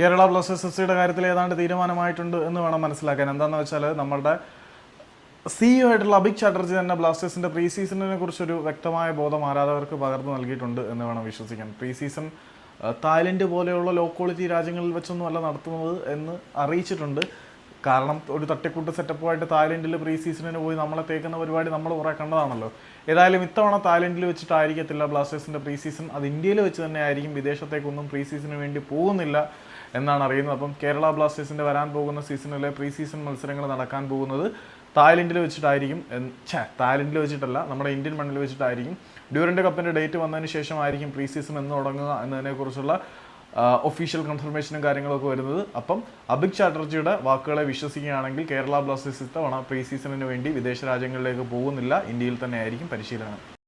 Kerala Blasters F സിയുടെ കാര്യത്തിൽ ഏതാണ്ട് തീരുമാനമായിട്ടുണ്ട് എന്ന് വേണം മനസ്സിലാക്കാൻ. എന്താണെന്ന് വെച്ചാൽ നമ്മുടെ സിഇഒ ആയിട്ടുള്ള അഭിക് ചാറ്റർജി തന്നെ ബ്ലാസ്റ്റേഴ്സിന്റെ പ്രീ സീസണിനെ കുറിച്ചൊരു വ്യക്തമായ ബോധം ആരാധകർക്ക് പകർന്നു നൽകിയിട്ടുണ്ട് എന്ന് വേണം വിശ്വസിക്കാൻ. പ്രീ സീസൺ തായ്ലൻഡ് പോലെയുള്ള ലോ ക്വാളിറ്റി രാജ്യങ്ങളിൽ വെച്ചൊന്നും അല്ല നടത്തുന്നത് എന്ന് അറിയിച്ചിട്ടുണ്ട്. കാരണം ഒരു തട്ടിക്കൂട്ട് സെറ്റപ്പുമായിട്ട് തായ്ലൻഡിൽ പ്രീ സീസണിന് പോയി നമ്മളെ തേക്കുന്ന പരിപാടി നമ്മൾ കുറേ കണ്ടതാണല്ലോ. ഏതായാലും ഇത്തവണ തായ്ലൻഡിൽ വെച്ചിട്ടായിരിക്കത്തില്ല ബ്ലാസ്റ്റേഴ്സിന്റെ പ്രീ സീസൺ അത് ഇന്ത്യയിൽ വെച്ച് തന്നെ ആയിരിക്കും. വിദേശത്തേക്കൊന്നും പ്രീ സീസണിന് വേണ്ടി പോകുന്നില്ല. എന്നാണ് അറിയുന്നത്. അപ്പം കേരള ബ്ലാസ്റ്റേഴ്സിന്റെ വരാൻ പോകുന്ന സീസണിലെ പ്രീ സീസൺ മത്സരങ്ങൾ നടക്കാൻ പോകുന്നത് തായ്ലൻഡിൽ വെച്ചിട്ടായിരിക്കും. ഛേ തായ്ലൻഡിൽ വെച്ചിട്ടല്ല നമ്മുടെ ഇന്ത്യൻ മണ്ണിൽ വെച്ചിട്ടായിരിക്കും. ഡ്യൂറന്റ് കപ്പിന്റെ ഡേറ്റ് വന്നതിന് ശേഷമായിരിക്കും പ്രീ സീസൺ എന്ന് തുടങ്ങുക എന്നതിനെക്കുറിച്ചുള്ള ഒഫീഷ്യൽ കൺഫർമേഷനും കാര്യങ്ങളൊക്കെ വരുന്നത്. അപ്പം അഭിക് ചാറ്റർജിയുടെ വാക്കുകളെ വിശ്വസിക്കുകയാണെങ്കിൽ കേരള ബ്ലാസ്റ്റേഴ്സ് ഇത്തവണ പ്രീ സീസണിന് വേണ്ടി വിദേശ രാജ്യങ്ങളിലേക്ക് പോകുന്നില്ല. ഇന്ത്യയിൽ തന്നെ ആയിരിക്കും പരിശീലനം.